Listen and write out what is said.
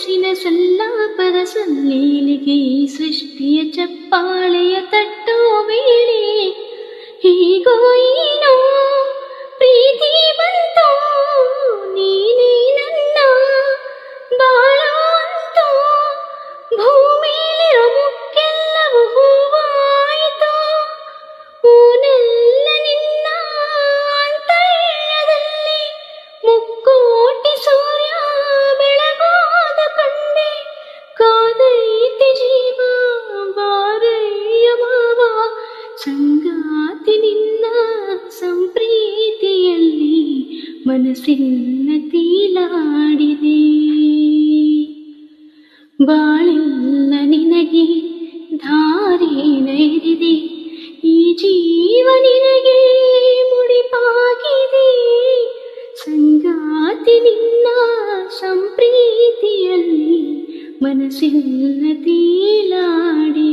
ಮನಸ್ಸಿನ ಸಲ್ಲಾಪದ ಈ ಸೃಷ್ಟಿಯ ಚಪ್ಪಾಳೆಯ ತಟ್ಟೋ ವೇಳೆ ಹೀಗೋ ಏನೋ ಪ್ರೀತಿ ಬಂತೋ, ನೀನೇ ನನ್ನ ಬಾಳ ಅಂತೋ. ಭೂಮಿಲಿರೋ ಸಂಗಾತಿ ನಿನ್ನ ಸಂಪ್ರೀತಿಯಲ್ಲಿ ಮನಸ್ಸಿನ ತೀಲಾಡಿದೆ. ಬಾಳೆಲ್ಲ ನಿನಗೆ ಧಾರೇನೆರಿದೆ ಈ ಜೀವ ನಿನಗೆ ಮುಡಿಪಾಗಿದೆ. ಸಂಗಾತಿ ನಿನ್ನ ಸಂಪ್ರೀತಿಯಲ್ಲಿ ಮನಸ್ಸಿಲ್ಲ ತೀಲಾಡಿದೆ.